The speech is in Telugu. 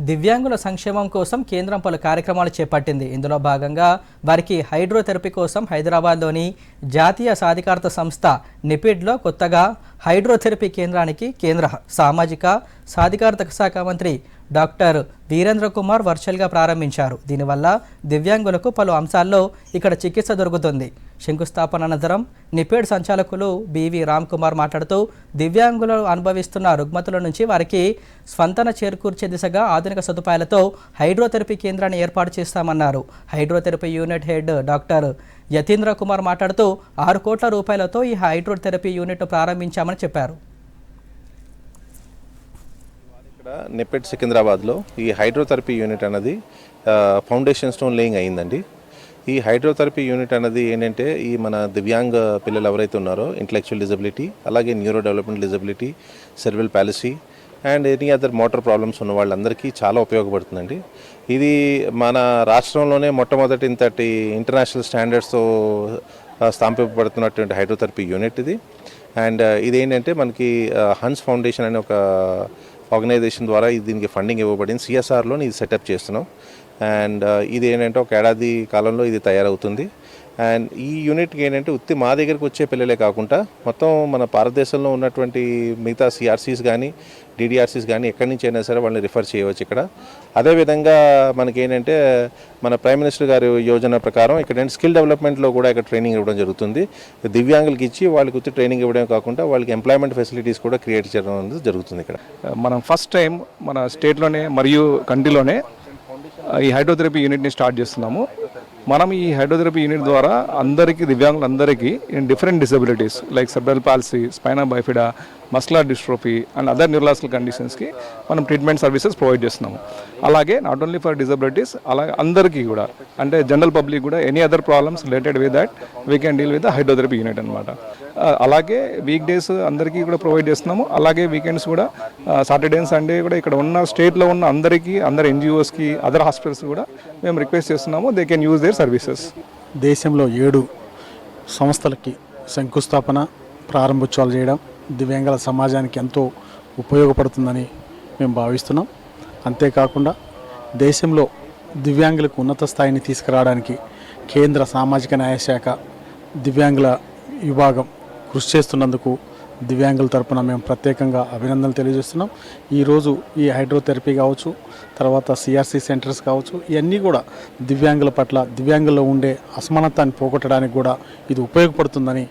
దివ్యాంగుల సంక్షేమం కోసం కేంద్రం పలు కార్యక్రమాలు చేపట్టింది. ఇందులో భాగంగా వారికి హైడ్రోథెరపీ కోసం హైదరాబాద్లోని జాతీయ సాధికారత సంస్థ నిపిడ్లో కొత్తగా హైడ్రోథెరపీ కేంద్రానికి కేంద్ర సామాజిక సాధికారత శాఖ మంత్రి డాక్టర్ వీరేంద్ర కుమార్ వర్చువల్గా ప్రారంభించారు. దీనివల్ల దివ్యాంగులకు పలు అంశాల్లో ఇక్కడ చికిత్స దొరుకుతుంది. శంకుస్థాపన అనంతరం నిపేడ్ సంచాలకులు బివి రామ్ కుమార్ మాట్లాడుతూ దివ్యాంగులు అనుభవిస్తున్న రుగ్మతుల నుంచి వారికి స్వంతన చేకూర్చే దిశగా ఆధునిక సదుపాయాలతో హైడ్రోథెరపీ కేంద్రాన్ని ఏర్పాటు చేస్తామన్నారు. Hydrotherapy unit head doctor Yatindra Kumar మాట్లాడుతూ ఆరు కోట్ల రూపాయలతో ఈ హైడ్రోథెరపీ యూనిట్ ప్రారంభించామని చెప్పారు. ఇక్కడ నెపెట్ సికింద్రాబాద్లో ఈ హైడ్రోథెరపీ యూనిట్ అనేది ఫౌండేషన్ స్టోన్ లేయింగ్ అయిందండి. ఈ హైడ్రోథెరపీ యూనిట్ అనేది ఏంటంటే ఈ మన దివ్యాంగ పిల్లలు ఎవరైతే ఉన్నారో ఇంటలెక్చువల్ డిజబిలిటీ అలాగే neuro development disability cerebral palsy and any other motor problems ఉన్న వాళ్ళందరికీ చాలా ఉపయోగపడుతుందండి. ఇది మన రాష్ట్రంలోనే మొట్టమొదటి ఇంతటి ఇంటర్నేషనల్ స్టాండర్డ్స్తో స్థాపింపబడుతున్నటువంటి హైడ్రోథెరపీ యూనిట్ ఇది. అండ్ ఇది ఏంటంటే మనకి హన్స్ ఫౌండేషన్ అనే ఒక ఆర్గనైజేషన్ ద్వారా దీనికి ఫండింగ్ ఇవ్వబడింది. సిఎస్ఆర్లో ఇది సెటప్ చేస్తున్నాం. అండ్ ఇది ఏంటంటే ఒక ఏడాది కాలంలో ఇది తయారవుతుంది. అండ్ ఈ యూనిట్కి ఏంటంటే ఉత్తి మా దగ్గరికి వచ్చే పిల్లలే కాకుండా మొత్తం మన భారతదేశంలో ఉన్నటువంటి మిగతా సిఆర్సీస్ కానీ డిడిఆర్సీస్ కానీ ఎక్కడి నుంచి అయినా సరే వాళ్ళని రిఫర్ చేయవచ్చు ఇక్కడ. అదేవిధంగా మనకి ఏంటంటే మన ప్రైమ్ మినిస్టర్ గారి యోజన ప్రకారం ఇక్కడ స్కిల్ డెవలప్మెంట్లో కూడా ఇక్కడ ట్రైనింగ్ ఇవ్వడం జరుగుతుంది. దివ్యాంగులకి ఇచ్చి వాళ్ళకి ఉత్తి ట్రైనింగ్ ఇవ్వడం కాకుండా వాళ్ళకి ఎంప్లాయ్మెంట్ ఫెసిలిటీస్ కూడా క్రియేట్ చేయడం జరుగుతుంది ఇక్కడ. మనం ఫస్ట్ టైం మన స్టేట్లోనే మరియు కంట్రీలోనే ఈ హైడ్రోథెరపీ యూనిట్ని స్టార్ట్ చేస్తున్నాము. మనం ఈ హైడ్రోథెరపీ యూనిట్ ద్వారా అందరికీ దివ్యాంగులందరికీ in different disabilities like cerebral palsy spina bifida muscular dystrophy and other neurological కండిషన్స్కి మనం ట్రీట్మెంట్ సర్వీసెస్ ప్రొవైడ్ చేస్తున్నాము. అలాగే నాట్ ఓన్లీ ఫర్ డిజబిలిటీస్ అలాగే అందరికీ కూడా అంటే జనరల్ పబ్లిక్ కూడా any other problems related with that we can deal with hydrotherapy unit అనమాట అలాగే వీక్ డేస్ అందరికీ కూడా ప్రొవైడ్ చేస్తున్నాము. అలాగే వీకెండ్స్ కూడా సాటర్డే సండే కూడా ఇక్కడ ఉన్న స్టేట్లో ఉన్న అందరికీ అందరు ఎన్జిఓస్కి అదర్ హాస్పిటల్స్ కూడా మేము రిక్వెస్ట్ చేస్తున్నాము. They can use their services దేశంలో ఏడు సంస్థలకి శంకుస్థాపన ప్రారంభోత్సవాలు చేయడం దివ్యాంగుల సమాజానికి ఎంతో ఉపయోగపడుతుందని మేము భావిస్తున్నాం. అంతేకాకుండా దేశంలో దివ్యాంగులకు ఉన్నత స్థాయిని తీసుకురావడానికి కేంద్ర సామాజిక న్యాయ శాఖ దివ్యాంగుల విభాగం కృషి చేస్తున్నందుకు దివ్యాంగుల తరపున మేము ప్రత్యేకంగా అభినందనలు తెలియజేస్తున్నాం. ఈరోజు ఈ హైడ్రోథెరపీ కావచ్చు తర్వాత సిఆర్సీ సెంటర్స్ కావచ్చు ఇవన్నీ కూడా దివ్యాంగుల పట్ల దివ్యాంగుల్లో ఉండే అసమానతాన్ని పోగొట్టడానికి కూడా ఇది ఉపయోగపడుతుందని